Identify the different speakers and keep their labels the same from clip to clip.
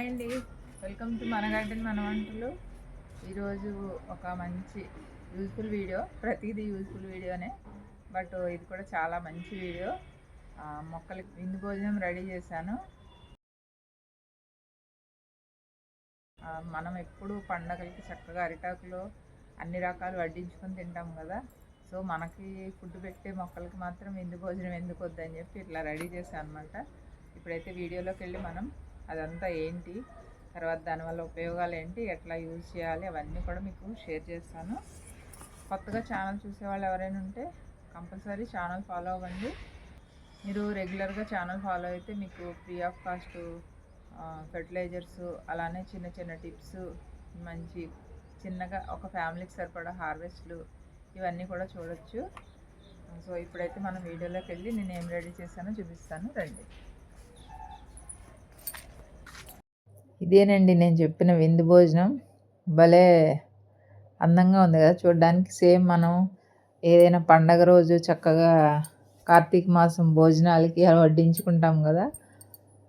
Speaker 1: Hi అండి. Welcome to మన garden మన వంటలు. ఈరోజు ఒక మంచి యూజ్ఫుల్ వీడియో ప్రతిదీ యూజ్ఫుల్ వీడియోనే. బట్ ఇది కూడా చాలా మంచి వీడియో. మొక్కలకి విందు భోజనం రెడీ చేశాను. మనం ఎప్పుడు పండగలకి చక్కగా అరిటాకులో అన్ని రకాలు వడ్డించుకొని తింటాం కదా. సో మనకి ఫుడ్ పెట్టే మొక్కలకి మాత్రం విందు భోజనం ఎందుకు వద్దని చెప్పి ఇట్లా రెడీ చేశాను అనమాట ఇప్పుడైతే వీడియోలోకి వెళ్ళి మనం అదంతా ఏంటి? తర్వాత దానివల్ల ఉపయోగాలు ఏంటి? ఎట్లా యూజ్ చేయాలి? అవన్నీ కూడా మీకు షేర్ చేస్తాను. కొత్తగా ఛానల్ చూసేవాళ్ళు ఎవరైనా ఉంటే కంపల్సరీ ఛానల్ ఫాలో అవ్వండి. మీరు రెగ్యులర్గా ఛానల్ ఫాలో అయితే మీకు ఫ్రీ ఆఫ్ కాస్ట్ ఫెర్టిలైజర్స్ అలానే చిన్న చిన్న టిప్స్ మంచి చిన్నగా ఒక ఫ్యామిలీకి సరిపడా హార్వెస్ట్లు ఇవన్నీ కూడా చూడొచ్చు. సో ఇప్పుడైతే మనం వీడియోలోకి వెళ్ళి నేను ఏం రెడీ చేశానో చూపిస్తాను. రండి. ఇదేనండి నేను చెప్పిన విందు భోజనం. భలే అందంగా ఉంది కదా. చూడడానికి సేమ్ మనం ఏదైనా పండగ రోజు చక్కగా కార్తీక మాసం భోజనాలకి అలా వడ్డించుకుంటాం కదా.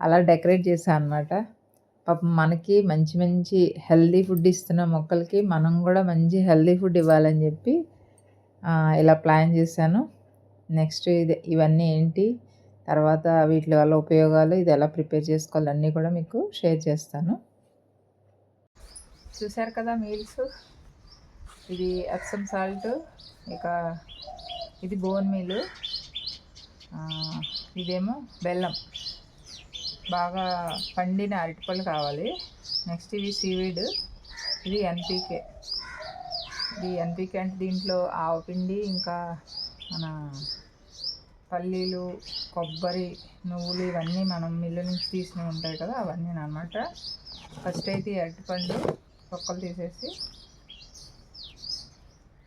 Speaker 1: అలా డెకరేట్ చేశాను అనమాట పాపం మనకి మంచి మంచి హెల్దీ ఫుడ్ ఇస్తున్న మొక్కలకి మనం కూడా మంచి హెల్దీ ఫుడ్ ఇవ్వాలని చెప్పి ఇలా ప్లాన్ చేశాను. నెక్స్ట్ ఇది ఇవన్నీ ఏంటి? తర్వాత వీటి వల్ల ఉపయోగాలు ఇది ఎలా ప్రిపేర్ చేసుకోవాలి అన్నీ కూడా మీకు షేర్ చేస్తాను. చూసారు కదా మీల్స్? ఇది ఎప్సమ్ సాల్ట్ ఇక ఇది బోన్ మీల్ ఇదేమో బెల్లం. బాగా పండిన అరటిపళ్ళు కావాలి. నెక్స్ట్ ఇది సీవీడ్ ఇది ఎన్పీకే. ఇది ఎన్పీకే అంటే దీంట్లో ఆవపిండి ఇంకా మన పల్లీలు కొబ్బరి నువ్వులు ఇవన్నీ మనం మిల్లు నుంచి తీసినవి ఉంటాయి కదా అవన్నీ అనమాట. ఫస్ట్ అయితే అరటిపండు తొక్కలు తీసేసి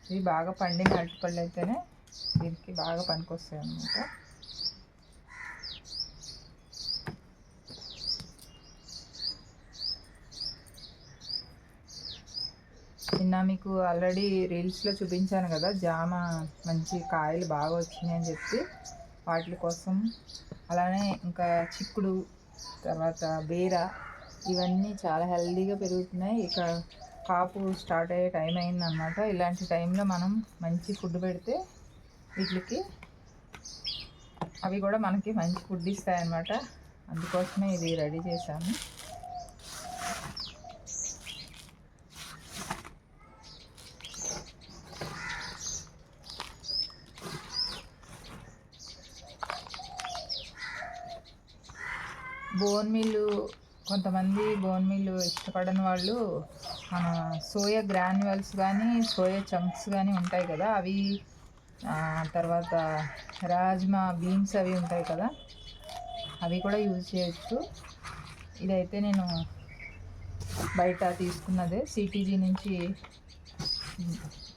Speaker 1: ఇవి బాగా పండిన అరటిపళ్ళు అయితేనే దీనికి బాగా పనికొస్తాయి అన్నమాట. నిన్న మీకు ఆల్రెడీ రీల్స్లో చూపించాను కదా జామ మంచి కాయలు బాగా వచ్చినాయి అని చెప్పి. వాటి కోసం. అలానే ఇంకా చిక్కుడు తర్వాత బీర ఇవన్నీ చాలా హెల్దీగా పెరుగుతున్నాయి. ఇక కాపు స్టార్ట్ అయ్యే టైం అయిందనమాట ఇలాంటి టైంలో మనం మంచి ఫుడ్ పెడితే వీటికి అవి కూడా మనకి మంచి ఫుడ్ ఇస్తాయన్నమాట. అందుకోసమే ఇది రెడీ చేశాను. బోన్ మిల్లు కొంతమంది బోన్ మిల్లు ఇష్టపడని వాళ్ళు మన సోయా గ్రాన్యువల్స్ కానీ సోయా చంక్స్ కానీ ఉంటాయి కదా అవి తర్వాత రాజ్మా బీన్స్ అవి ఉంటాయి కదా అవి కూడా యూజ్ చేయొచ్చు. ఇదైతే నేను బయట తీసుకున్నదే సిటీజీ నుంచి.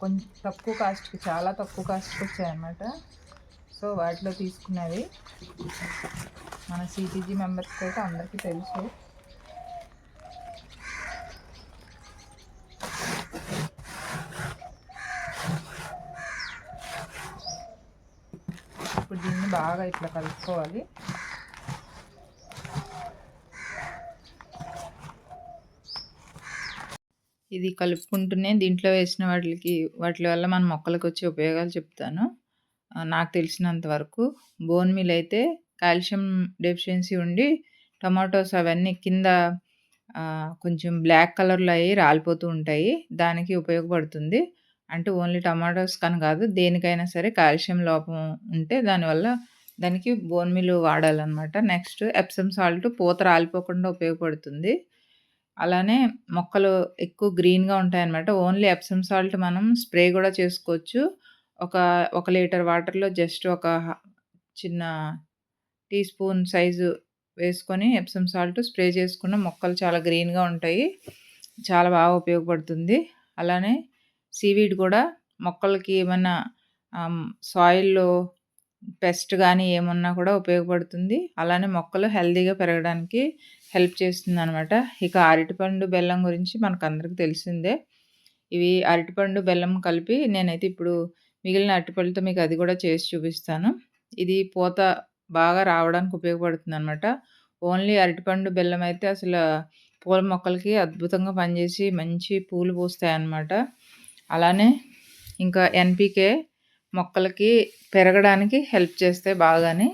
Speaker 1: కొంచెం తక్కువ కాస్ట్కి చాలా తక్కువ కాస్ట్కి వచ్చాయన్నమాట. సో వాటిలో తీసుకున్నది మన సిటీజీ మెంబర్స్కి అయితే అందరికీ తెలుసు. ఇప్పుడు దీన్ని బాగా ఇట్లా కలుపుకోవాలి. ఇది కలుపుకుంటూనే దీంట్లో వేసిన వాటికి వాటి వల్ల మన మొక్కలకు వచ్చే ఉపయోగాలు చెప్తాను. నాకు తెలిసినంత వరకు బోన్ మీల్ అయితే కాల్షియం డెఫిషియన్సీ ఉండి టమాటోస్ అవన్నీ కింద కొంచెం బ్లాక్ కలర్లో అయ్యి రాలిపోతూ ఉంటాయి. దానికి ఉపయోగపడుతుంది. అంటే ఓన్లీ టమాటోస్ కానీ కాదు దేనికైనా సరే కాల్షియం లోపం ఉంటే దానివల్ల దానికి బోన్ మీల్ వాడాలన్నమాట. నెక్స్ట్ ఎప్సమ్ సాల్ట్ పూత రాలిపోకుండా ఉపయోగపడుతుంది. అలానే మొక్కలు ఎక్కువ గ్రీన్గా ఉంటాయన్నమాట. ఓన్లీ ఎప్సమ్ సాల్ట్ మనం స్ప్రే కూడా చేసుకోవచ్చు. ఒక ఒక లీటర్ వాటర్లో జస్ట్ ఒక చిన్న టీ స్పూన్ సైజు వేసుకొని ఎప్సమ్ సాల్ట్ స్ప్రే చేసుకున్న మొక్కలు చాలా గ్రీన్గా ఉంటాయి. చాలా బాగా ఉపయోగపడుతుంది. అలానే సీవీడ్ కూడా మొక్కలకి ఏమన్నా సాయిల్లో పెస్ట్ కానీ ఏమున్నా కూడా ఉపయోగపడుతుంది. అలానే మొక్కలు హెల్దీగా పెరగడానికి హెల్ప్ చేస్తుంది అనమాట ఇక అరటిపండు బెల్లం గురించి మనకు అందరికీ తెలిసిందే. ఇవి అరటిపండు బెల్లం కలిపి నేనైతే ఇప్పుడు మిగిలిన అరటిపళ్ళతో మీకు అది కూడా చేసి చూపిస్తాను. ఇది పూత బాగా రావడానికి ఉపయోగపడుతుంది అనమాట ఓన్లీ అరటిపండు బెల్లం అయితే అసలు పూల మొక్కలకి అద్భుతంగా పనిచేసి మంచి పూలు పూస్తాయన్నమాట. అలానే ఇంకా ఎన్పికే మొక్కలకి పెరగడానికి హెల్ప్ చేస్తాయి బాగానే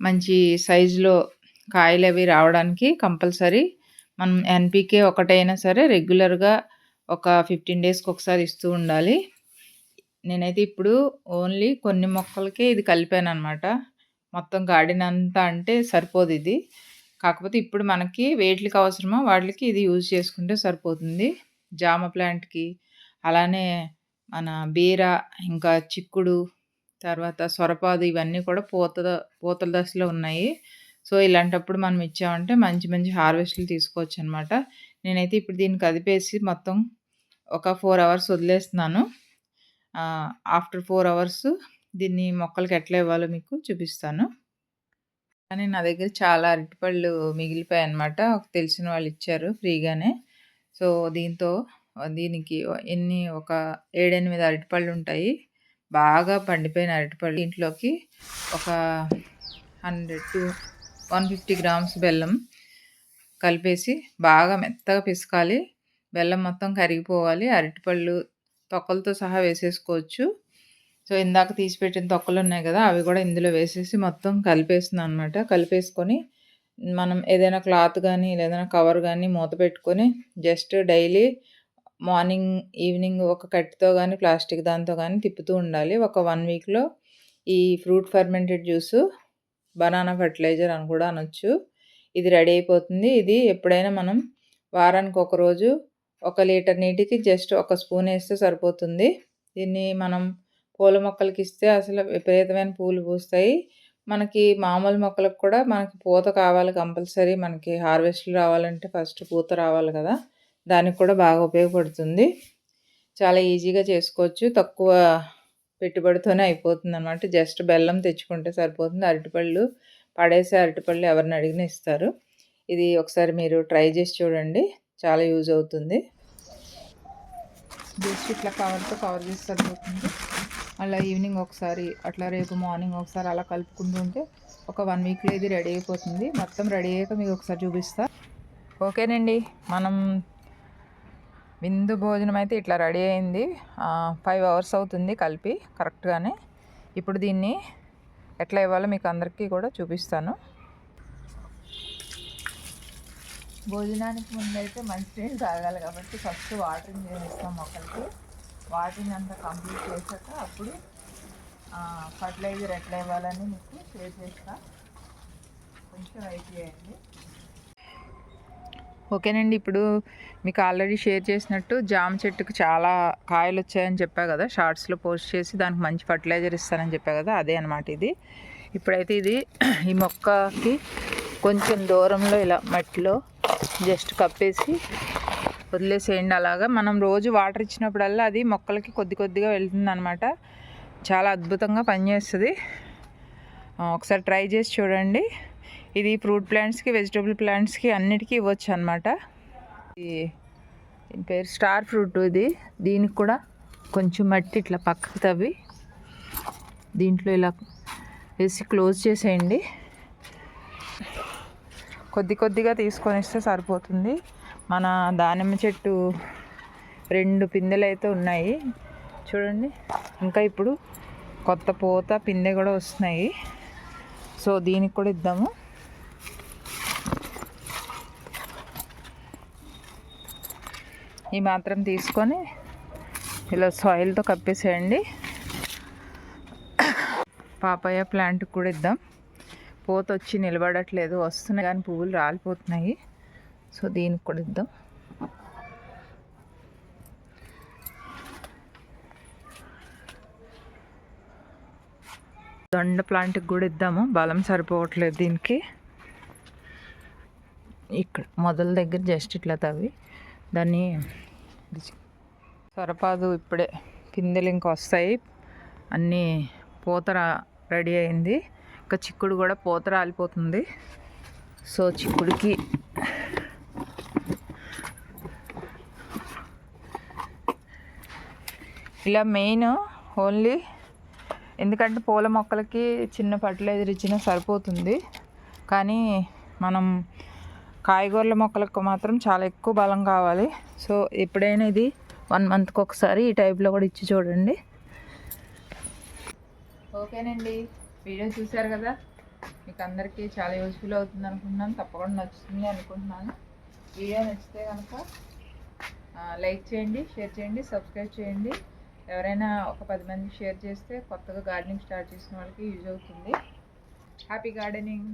Speaker 1: మంచి సైజులో కాయలు అవి రావడానికి కంపల్సరీ మనం ఎన్పికే ఒకటైనా సరే రెగ్యులర్గా ఒక ఫిఫ్టీన్ డేస్కి ఒకసారి ఇస్తూ ఉండాలి. నేనైతే ఇప్పుడు ఓన్లీ కొన్ని మొక్కలకే ఇది కలిపాను అనమాట మొత్తం గార్డెన్ అంతా అంటే సరిపోదు ఇది. కాకపోతే ఇప్పుడు మనకి వేట్లకి అవసరమో? వాటికి ఇది యూజ్ చేసుకుంటే సరిపోతుంది. జామ ప్లాంట్కి అలానే మన బీర ఇంకా చిక్కుడు తర్వాత సొరపాదు ఇవన్నీ కూడా పూత పూతల దశలో ఉన్నాయి. సో ఇలాంటప్పుడు మనం ఇచ్చామంటే మంచి మంచి హార్వెస్ట్లు తీసుకోవచ్చు అనమాట నేనైతే ఇప్పుడు దీన్ని కదిపేసి మొత్తం ఒక ఫోర్ అవర్స్ వదిలేస్తున్నాను. ఆఫ్టర్ ఫోర్ అవర్స్ దీన్ని మొక్కలకి ఎట్లా ఇవ్వాలో మీకు చూపిస్తాను. కానీ నా దగ్గర చాలా అరటిపళ్ళు మిగిలిపోయాయి అనమాట తెలిసిన వాళ్ళు ఇచ్చారు ఫ్రీగానే. సో దీంతో దీనికి ఎన్ని ఒక ఏడెనిమిది అరటిపళ్ళు ఉంటాయి. బాగా పండిపోయిన అరటిపళ్ళు ఇంట్లోకి ఒక hundred to one fifty grams బెల్లం కలిపేసి బాగా మెత్తగా పిసకాలి. బెల్లం మొత్తం కరిగిపోవాలి. అరటిపళ్ళు తొక్కలతో సహా వేసేసుకోవచ్చు. సో ఇందాక తీసిపెట్టిన తొక్కలు ఉన్నాయి కదా అవి కూడా ఇందులో వేసేసి మొత్తం కలిపేస్తున్నాను అనమాట కలిపేసుకొని మనం ఏదైనా క్లాత్ కానీ ఏదైనా కవర్ కానీ మూత పెట్టుకొని జస్ట్ డైలీ మార్నింగ్ ఈవినింగ్ ఒక కట్టితో కానీ ప్లాస్టిక్ దాంతో కానీ తిప్పుతూ ఉండాలి. ఒక వన్ వీక్లో ఈ fruit fermented juice banana fertiliser అని కూడా అనొచ్చు. ఇది రెడీ అయిపోతుంది. ఇది ఎప్పుడైనా మనం వారానికి ఒక రోజు ఒక లీటర్ నీటికి జస్ట్ ఒక స్పూన్ వేస్తే సరిపోతుంది. దీన్ని మనం పూల మొక్కలకి ఇస్తే అసలు విపరీతమైన పూలు పూస్తాయి. మనకి మామూలు మొక్కలకు కూడా మనకి పూత కావాలి కంపల్సరీ. మనకి హార్వెస్ట్లు రావాలంటే ఫస్ట్ పూత రావాలి కదా. దానికి కూడా బాగా ఉపయోగపడుతుంది. చాలా ఈజీగా చేసుకోవచ్చు. తక్కువ పెట్టుబడితోనే అయిపోతుంది అనమాట జస్ట్ బెల్లం తెచ్చుకుంటే సరిపోతుంది. అరటిపళ్ళు పడేసే అరటిపళ్ళు ఎవరిని అడిగినా ఇస్తారు. ఇది ఒకసారి మీరు ట్రై చేసి చూడండి. చాలా యూజ్ అవుతుంది. జస్ట్ ఇట్లా కవర్తో కవర్ చేసి సరిపోతుంది. అలా ఈవినింగ్ ఒకసారి అట్లా రేపు మార్నింగ్ ఒకసారి అలా కలుపుకుంటూ ఉంటే ఒక వన్ వీక్లో ఇది రెడీ అయిపోతుంది. మొత్తం రెడీ అయ్యాక మీకు ఒకసారి చూపిస్తా. ఓకేనండి మనం విందు భోజనం అయితే ఇట్లా రెడీ అయింది. ఫైవ్ అవర్స్ అవుతుంది కలిపి కరెక్ట్గానే. ఇప్పుడు దీన్ని ఎట్లా ఇవ్వాలో మీకు అందరికీ కూడా చూపిస్తాను. భోజనానికి ముందు అయితే మంచి నీళ్ళు తాగాలి కాబట్టి ఫస్ట్ వాటరింగ్ చేస్తాం మొక్కలకి. వాటరింగ్ అంతా కంప్లీట్ చేశాక అప్పుడు ఫర్టిలైజర్ ఎట్లా ఇవ్వాలని మీకు షేర్ చేస్తా కొంచెం వెయిట్ చేయండి. ఓకేనండి ఇప్పుడు మీకు ఆల్రెడీ షేర్ చేసినట్టు జామ చెట్టుకు చాలా కాయలు వచ్చాయని చెప్పా కదా షార్ట్స్లో పోస్ట్ చేసి దానికి మంచి ఫర్టిలైజర్ ఇస్తానని చెప్పా కదా అదే అనమాట ఇది. ఇప్పుడైతే ఇది ఈ మొక్కకి కొంచెం దూరంలో ఇలా మట్టిలో జస్ట్ కప్పేసి వదిలేసేయండి అలాగా. మనం రోజు వాటర్ ఇచ్చినప్పుడల్లా అది మొక్కలకి కొద్ది కొద్దిగా వెళ్తుంది అనమాట చాలా అద్భుతంగా పనిచేస్తుంది. ఒకసారి ట్రై చేసి చూడండి. ఇది ఫ్రూట్ ప్లాంట్స్కి వెజిటబుల్ ప్లాంట్స్కి అన్నిటికీ ఇవ్వచ్చు అనమాట దీని పేరు స్టార్ ఫ్రూట్ ఇది. దీనికి కూడా కొంచెం మట్టి ఇట్లా పక్కకు తవ్వి దీంట్లో ఇలా వేసి క్లోజ్ చేసేయండి. కొద్ది కొద్దిగా తీసుకొని ఇస్తే సరిపోతుంది. మన దానిమ్మ చెట్టు రెండు పిందెలు అయితే ఉన్నాయి. చూడండి. ఇంకా ఇప్పుడు కొత్త పూత పిందె కూడా వస్తున్నాయి. సో దీనికి కూడా ఇద్దాము. ఈ మాత్రం తీసుకొని ఇలా సాయిల్తో కప్పేసేయండి. పాపాయ ప్లాంట్కి కూడా ఇద్దాం. పూత వచ్చి నిలబడట్లేదు. వస్తున్నాయి కానీ పువ్వులు రాలిపోతున్నాయి. సో దీనికి కూడా ఇద్దాం. దొండ ప్లాంట్కి కూడా ఇద్దాము. బలం సరిపోవట్లేదు దీనికి. ఇక్కడ మొదల దగ్గర జస్ట్ ఇట్లా తవ్వి. దాన్ని సొరపాదు ఇప్పుడే. పిందెలు ఇంకా వస్తాయి. అన్నీ పూత రెడీ అయింది. ఇంకా చిక్కుడు కూడా పూత రాలిపోతుంది. సో చిక్కుడికి ఇలా మెయిన్ ఓన్లీ ఎందుకంటే పూల మొక్కలకి చిన్న ఫర్టిలైజర్ ఇచ్చినా సరిపోతుంది. కానీ మనం కాయగూరల మొక్కలకు మాత్రం చాలా ఎక్కువ బలం కావాలి. సో ఎప్పుడైనా ఇది వన్ మంత్కి ఒకసారి ఈ టైప్లో కూడా ఇచ్చి చూడండి. ఓకేనండి. వీడియో చూశారు కదా? మీకు అందరికీ చాలా యూస్ఫుల్ అవుతుంది అనుకుంటున్నాను. తప్పకుండా నచ్చుతుంది అనుకుంటున్నాను. వీడియో నచ్చితే కనుక లైక్ చేయండి షేర్ చేయండి సబ్స్క్రైబ్ చేయండి. ఎవరైనా ఒక పది మంది షేర్ చేస్తే కొత్తగా గార్డెనింగ్ స్టార్ట్ చేసిన వాళ్ళకి యూజ్ అవుతుంది. Happy gardening